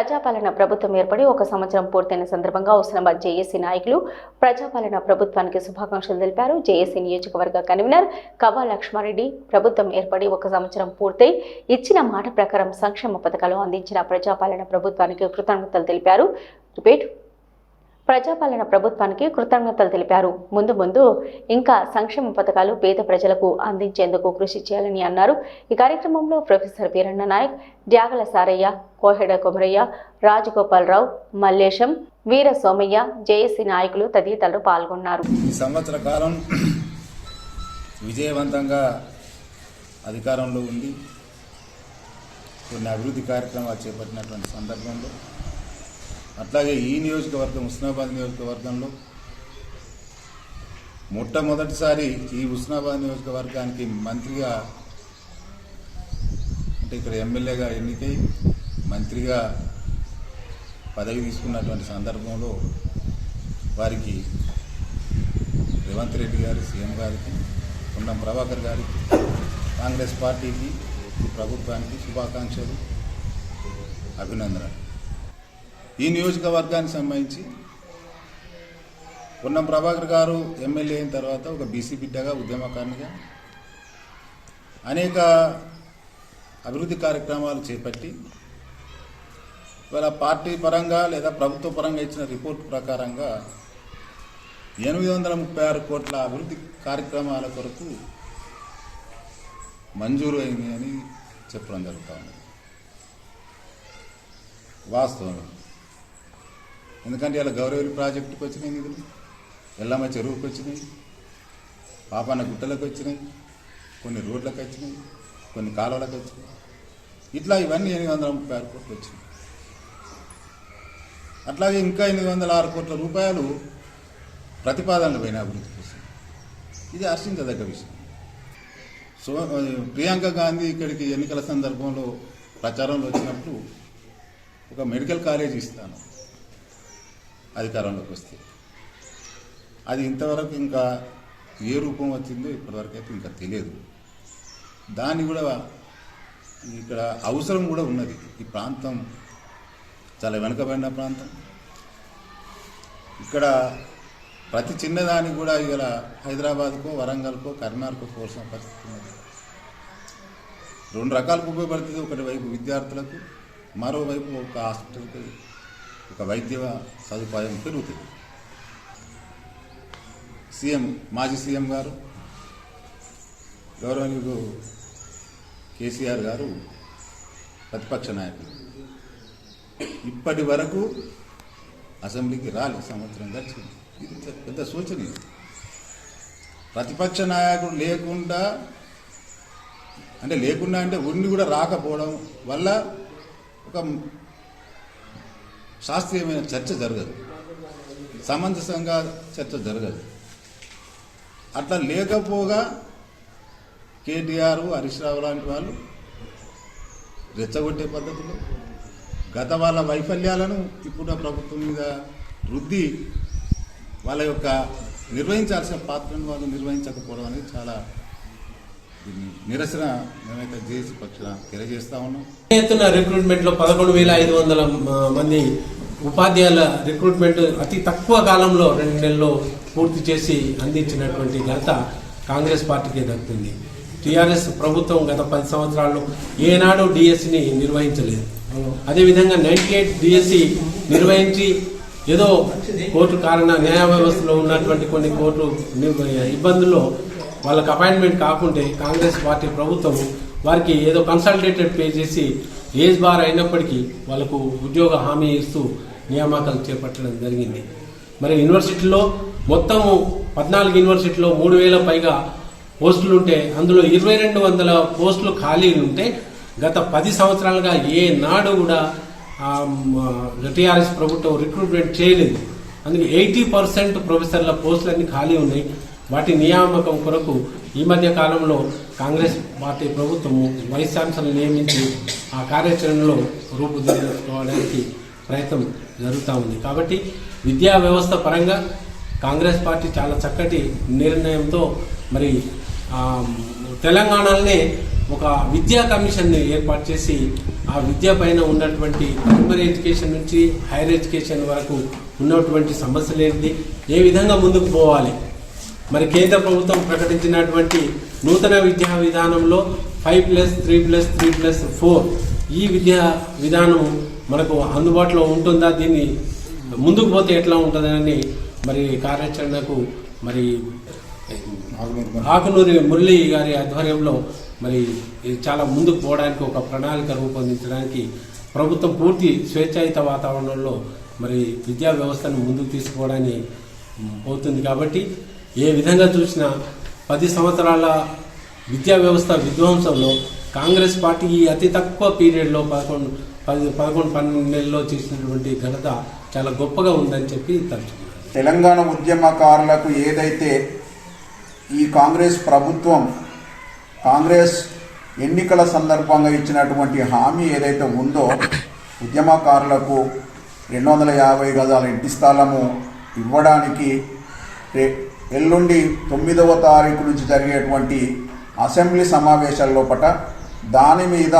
ప్రజాపాలన ప్రభుత్వం ఏర్పడి ఒక సంవత్సరం పూర్తయిన సందర్భంగా హుస్నాబాద్ జేఏసీ నాయకులు ప్రజాపాలన ప్రభుత్వానికి శుభాకాంక్షలు తెలిపారు. జేఏసీ నియోజకవర్గ కన్వీనర్ కవా లక్ష్మారెడ్డి ప్రభుత్వం ఏర్పడి ఒక సంవత్సరం పూర్తయి ఇచ్చిన మాట ప్రకారం సంక్షేమ పథకాలు అందించిన ప్రజాపాలన ప్రభుత్వానికి కృతజ్ఞతలు తెలిపారు. రిపీట్ ప్రజాపాలన ప్రభుత్వానికి కృతజ్ఞతలు తెలిపారు. ముందు ముందు ఇంకా సంక్షేమ పథకాలు పేద ప్రజలకు అందించేందుకు కృషి చేయాలని అన్నారు. ఈ కార్యక్రమంలో ప్రొఫెసర్ వీరన్న నాయక్ డ్యాగల సారయ్య కోహెడ కొమరయ్య రాజగోపాలరావు మల్లేశం వీర సోమయ్య జేఏసీ నాయకులు తదితరులు పాల్గొన్నారు. ఈ సంవత్సర కాలం విజయవంతంగా అధికారంలో ఉంది. కొన్ని అభివృద్ధి కార్యక్రమాలు చేపట్టినటువంటి సందర్భంలో అట్లాగే ఈ నియోజకవర్గం హుస్నాబాద్ నియోజకవర్గంలో మొట్టమొదటిసారి ఈ హుస్నాబాద్ నియోజకవర్గానికి మంత్రిగా అంటే ఇక్కడ ఎమ్మెల్యేగా ఎన్నికై మంత్రిగా పదవి తీసుకున్నటువంటి సందర్భంలో వారికి రేవంత్ రెడ్డి గారు సీఎం గారికి ఉన్న ప్రభాకర్ గారికి కాంగ్రెస్ పార్టీకి ప్రభుత్వానికి శుభాకాంక్షలు అభినందనలు. ఈ నియోజకవర్గానికి సంబంధించి పొన్నం ప్రభాకర్ గారు ఎమ్మెల్యే అయిన తర్వాత ఒక బీసీ బిడ్డగా ఉద్యమకారునిగా అనేక అభివృద్ధి కార్యక్రమాలు చేపట్టి ఇవాళ పార్టీ పరంగా లేదా ప్రభుత్వ పరంగా ఇచ్చిన రిపోర్ట్ ప్రకారంగా ఎనిమిది వందల ముప్పై ఆరు కోట్ల అభివృద్ధి కార్యక్రమాల కొరకు మంజూరు అయింది అని చెప్పడం జరుగుతూ ఉంది. వాస్తవం ఎందుకంటే ఇలా గౌరవలు ప్రాజెక్టుకి వచ్చినాయి నిధులు. ఎల్లమ్మ చెరువుకి వచ్చినాయి. పాపాన గుట్టలకు వచ్చినాయి. కొన్ని రోడ్లకు వచ్చినాయి. కొన్ని కాలువలకు వచ్చినాయి. ఇట్లా ఇవన్నీ ఎనిమిది వందల ముప్పై ఆరు కోట్లు వచ్చినాయి. అట్లాగే ఇంకా ఎనిమిది వందల ఆరు కోట్ల రూపాయలు ప్రతిపాదనలు పోయిన అభివృద్ధి కోసం. ఇది హర్షించదగ్గ విషయం. సో ప్రియాంక గాంధీ ఇక్కడికి ఎన్నికల సందర్భంలో ప్రచారంలో వచ్చినప్పుడు ఒక మెడికల్ కాలేజ్ ఇస్తాను అధికారంలోకి వస్తే. అది ఇంతవరకు ఇంకా ఏ రూపం వచ్చిందో ఇప్పటివరకు అయితే ఇంకా తెలియదు. దాన్ని కూడా ఇక్కడ అవసరం కూడా ఉన్నది. ఈ ప్రాంతం చాలా వెనుకబడిన ప్రాంతం. ఇక్కడ ప్రతి చిన్నదానికి కూడా ఇవాళ హైదరాబాద్కో వరంగల్కో కరీంనగర్కో కోర్సిన పరిస్థితి ఉన్నది. రెండు రకాలకు ఉపయోగపడుతుంది. ఒకటి వైపు విద్యార్థులకు మరోవైపు ఒక హాస్పిటల్కి. ఒక వైద్య సదుపాయం పెరుగుతుంది. సీఎం మాజీ సీఎం గారు గౌరవనీయుడు కేసీఆర్ గారు ప్రతిపక్ష నాయకులు. ఇప్పటి వరకు అసెంబ్లీకి రాలేదు సంవత్సరం గడిచింది. ఇది పెద్ద సూచన ప్రతిపక్ష నాయకుడు లేకుండా అంటే లేకుండా అంటే ఉండి కూడా రాకపోవడం వల్ల ఒక శాస్త్రీయమైన చర్చ జరగదు. సమంజసంగా చర్చ జరగదు. అట్లా లేకపోగా కేటీఆర్ హరీష్ రావు లాంటి వాళ్ళు రెచ్చగొట్టే పద్ధతిలో గత వాళ్ళ వైఫల్యాలను ఇప్పుడు ప్రభుత్వం మీద రుద్ది వాళ్ళ యొక్క నిర్వహించాల్సిన పాత్రను వాళ్ళు నిర్వహించకపోవడం అనేది చాలా నిరసన మేమైతే జేసీ పక్షాన తెలియజేస్తా ఉన్నాం. ఎత్తున రిక్రూట్మెంట్లో పదకొండు వేల ఐదు వందల మంది ఉపాధ్యాయుల రిక్రూట్మెంట్ అతి తక్కువ కాలంలో రెండు నెలల్లో పూర్తి చేసి అందించినటువంటి ఘనత కాంగ్రెస్ పార్టీకి దక్కుతుంది టీఆర్ఎస్ ప్రభుత్వం గత పది సంవత్సరాల్లో ఏనాడు డిఎస్సిని నిర్వహించలేదు. అదేవిధంగా నైన్టీ ఎయిట్ డిఎస్సి నిర్వహించి ఏదో కోర్టు కారణ న్యాయ వ్యవస్థలో ఉన్నటువంటి కొన్ని కోర్టు ఇబ్బందుల్లో వాళ్ళకి అపాయింట్మెంట్ కాకుంటే కాంగ్రెస్ పార్టీ ప్రభుత్వం వారికి ఏదో కన్సల్టేటెడ్ పే చేసి ఏజ్ బార్ అయినప్పటికీ వాళ్ళకు ఉద్యోగ హామీ ఇస్తూ నియామకాలు చేపట్టడం జరిగింది. మరి యూనివర్సిటీలో మొత్తము పద్నాలుగు యూనివర్సిటీలో మూడు వేల పైగా పోస్టులు ఉంటే అందులో ఇరవై రెండు వందల పోస్టులు ఖాళీ ఉంటే గత పది సంవత్సరాలుగా ఏ నాడు కూడా టీఆర్ఎస్ ప్రభుత్వం రిక్రూట్మెంట్ చేయలేదు. అందుకే ఎయిటీ పర్సెంట్ ప్రొఫెసర్ల పోస్టులన్నీ ఖాళీ ఉన్నాయి. వాటి నియామకం కొరకు ఈ మధ్య కాలంలో కాంగ్రెస్ పార్టీ ప్రభుత్వము వైస్ ఛాన్సలర్ నియమించి ఆ కార్యాచరణలో రూపుదిద్దుకోవడానికి ప్రయత్నం జరుగుతూ ఉంది. కాబట్టి విద్యా వ్యవస్థ పరంగా కాంగ్రెస్ పార్టీ చాలా చక్కటి నిర్ణయంతో మరి తెలంగాణలోనే ఒక విద్యా కమిషన్ని ఏర్పాటు చేసి ఆ విద్య పైన ఉన్నటువంటి ప్రైమరీ ఎడ్యుకేషన్ నుంచి హైయర్ ఎడ్యుకేషన్ వరకు ఉన్నటువంటి సమస్యలు ఏంటి ఏ విధంగా ముందుకు పోవాలి? మరి కేంద్ర ప్రభుత్వం ప్రకటించినటువంటి నూతన విద్యా విధానంలో five plus three plus three plus four. ఈ విద్యా విధానం మనకు అందుబాటులో ఉంటుందా? దీన్ని ముందుకు పోతే ఎట్లా ఉంటుందని మరి కార్యాచరణకు మరి ఆకునూరి మురళి గారి ఆధ్వర్యంలో మరి చాలా ముందుకు పోవడానికి ఒక ప్రణాళిక రూపొందించడానికి ప్రభుత్వం పూర్తి స్వేచ్ఛాయుత వాతావరణంలో మరి విద్యా వ్యవస్థను ముందుకు తీసుకోవడానికి పోతుంది కాబట్టి ఏ విధంగా చూసినా పది సంవత్సరాల విద్యా వ్యవస్థ విధ్వంసంలో కాంగ్రెస్ పార్టీ ఈ అతి తక్కువ పీరియడ్లో పదకొండు పది పదకొండు పన్నెండు నెలల్లో చేసినటువంటి ఘనత చాలా గొప్పగా ఉందని చెప్పి తలుచుకున్నాను. తెలంగాణ ఉద్యమకారులకు ఏదైతే ఈ కాంగ్రెస్ ప్రభుత్వం కాంగ్రెస్ ఎన్నికల సందర్భంగా ఇచ్చినటువంటి హామీ ఏదైతే ఉందో ఉద్యమకారులకు రెండు వందల యాభై గజాల ఇంటి స్థలము ఇవ్వడానికి రే- ఎల్లుండి తొమ్మిదవ తారీఖు నుంచి జరిగేటువంటి అసెంబ్లీ సమావేశాల లోపల దాని మీద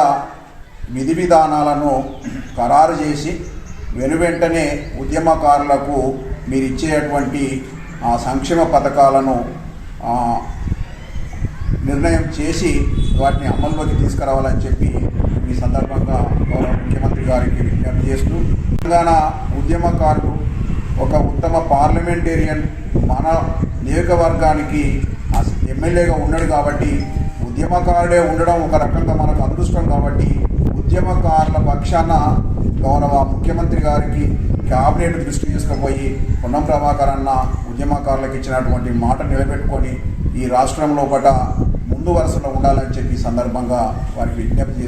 విధి విధానాలను ఖరారు చేసి వెనువెంటనే ఉద్యమకారులకు మీరు ఇచ్చేటువంటి సంక్షేమ పథకాలను నిర్ణయం చేసి వాటిని అమల్లోకి తీసుకురావాలని చెప్పి ఈ సందర్భంగా గౌరవ ముఖ్యమంత్రి గారికి విజ్ఞప్తి చేస్తూ తెలంగాణ ఉద్యమకారులు ఒక ఉత్తమ పార్లమెంటేరియన్ మన నియోజకవర్గానికి ఎమ్మెల్యేగా ఉన్నాడు కాబట్టి ఉద్యమకారుడే ఉండడం ఒక రకంగా మనకు అదృష్టం కాబట్టి ఉద్యమకారుల పక్షాన గౌరవ ముఖ్యమంత్రి గారికి క్యాబినెట్ దృష్టి తీసుకుపోయి పొన్నం ప్రభాకర్ అన్న ఉద్యమకారులకు ఇచ్చినటువంటి మాట నిలబెట్టుకొని ఈ రాష్ట్రంలో పట ముందు వరుసలో ఉండాలని చెప్పి ఈ సందర్భంగా వారికి విజ్ఞప్తి